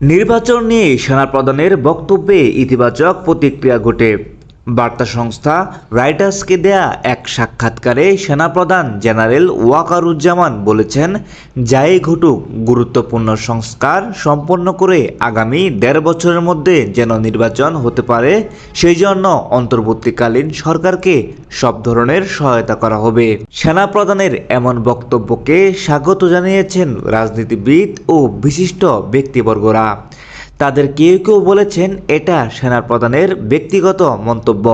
নির্বাচন নিয়ে সেনাপ্রধানের বক্তব্যে ইতিবাচক প্রতিক্রিয়া ঘটে। বার্তা সংস্থা রাইটার্সকে দেয়া এক সাক্ষাৎকারে সেনাপ্রধান জেনারেল ওয়াকারুজ্জামান বলেছেন, যাই ঘটুক, গুরুত্বপূর্ণ সংস্কার সম্পন্ন করে আগামী দেড় বছরের মধ্যে যেন নির্বাচন হতে পারে, সেই জন্য অন্তর্বর্তীকালীন সরকারকে সব ধরনের সহায়তা করা হবে। সেনাপ্রধানের এমন বক্তব্যকে স্বাগত জানিয়েছেন রাজনীতিবিদ ও বিশিষ্ট ব্যক্তিবর্গরা। তাদের কেউ কেউ বলেছেন এটা সেনাপ্রধানের ব্যক্তিগত মন্তব্য।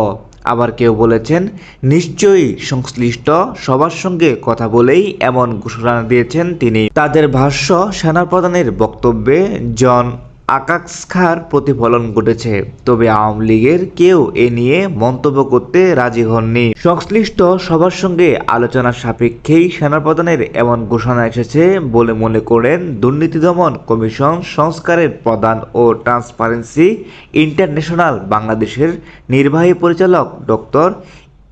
আবার কেউ বলেছেন, নিশ্চয়ই সংশ্লিষ্ট সবার সঙ্গে কথা বলেই এমন ঘোষণা দিয়েছেন তিনি। তাদের ভাষ্য, সেনাপ্রধানের বক্তব্যে জন আকাঙ্ক্ষার প্রতিফলন ঘটেছে। তবে আওয়ামী লীগের কেউ এ নিয়ে মন্তব্য করতে রাজি হননি। সংশ্লিষ্ট সবার সঙ্গে আলোচনা সাপেক্ষেই সেনাপ্রধানের এমন ঘোষণা এসেছে বলে মনে করেন দুর্নীতি দমন কমিশন সংস্কারের প্রধান ও ট্রান্সপারেন্সি ইন্টারন্যাশনাল বাংলাদেশের নির্বাহী পরিচালক ডক্টর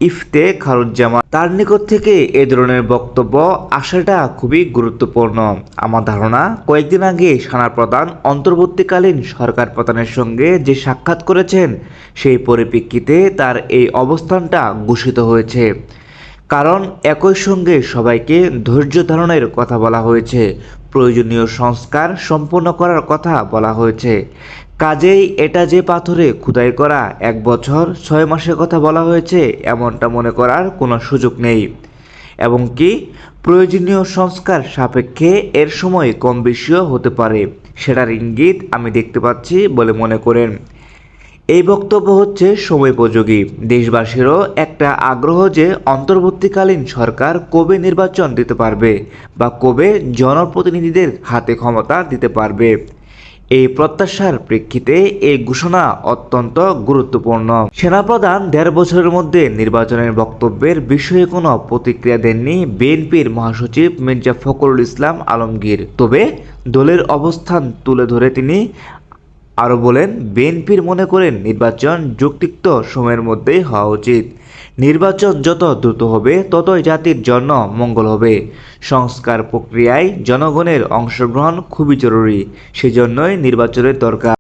ইফতে খারুজ্জামান। তার নিকট থেকে এ ধরনের বক্তব্য আসাটা খুবই গুরুত্বপূর্ণ। আমার ধারণা, কয়েকদিন আগে সানা প্রধান অন্তর্বর্তীকালীন সরকার প্রধানের সঙ্গে যে সাক্ষাৎ করেছেন, সেই পরিপ্রেক্ষিতে তার এই অবস্থানটা ঘোষিত হয়েছে। কারণ একই সঙ্গে সবাইকে ধৈর্য ধারণের কথা বলা হয়েছে। প্রয়োজনীয় সংস্কার সম্পন্ন করার কথা বলা হয়েছে। কাজেই এটা যে পাথরে খুদাই করা এক বছর ছয় মাসের কথা বলা হয়েছে, এমনটা মনে করার কোনো সুযোগ নেই। এবং কি, প্রয়োজনীয় সংস্কার সাপেক্ষে এর সময় কম বেশিও হতে পারে। সেটার ইঙ্গিত আমি দেখতে পাচ্ছি বলে মনে করেন। এই বক্তব্য হচ্ছে সময়োপযোগী। দেশবাসীরও একটা আগ্রহ যে অন্তর্বর্তীকালীন সরকার কবে নির্বাচন দিতে পারবে বা কবে জনপ্রতিনিধিদের হাতে ক্ষমতা দিতে পারবে। এই প্রত্যাশার প্রেক্ষিতে এই ঘোষণা অত্যন্ত গুরুত্বপূর্ণ। সেনাপ্রধান দেড় বছরের মধ্যে নির্বাচনের বক্তব্যের বিষয়ে কোনো প্রতিক্রিয়া দেননি বিএনপির মহাসচিব মির্জা ফখরুল ইসলাম আলমগীর। তবে দলের অবস্থান তুলে ধরে তিনি আরও বলেন, বিএনপির মনে করেন নির্বাচন যুক্তিক্ত সময়ের মধ্যেই হওয়া উচিত। নির্বাচন যত দ্রুত হবে, ততই জাতির জন্য মঙ্গল হবে। সংস্কার প্রক্রিয়ায় জনগণের অংশগ্রহণ খুবই জরুরি, সেজন্যই নির্বাচনের দরকার।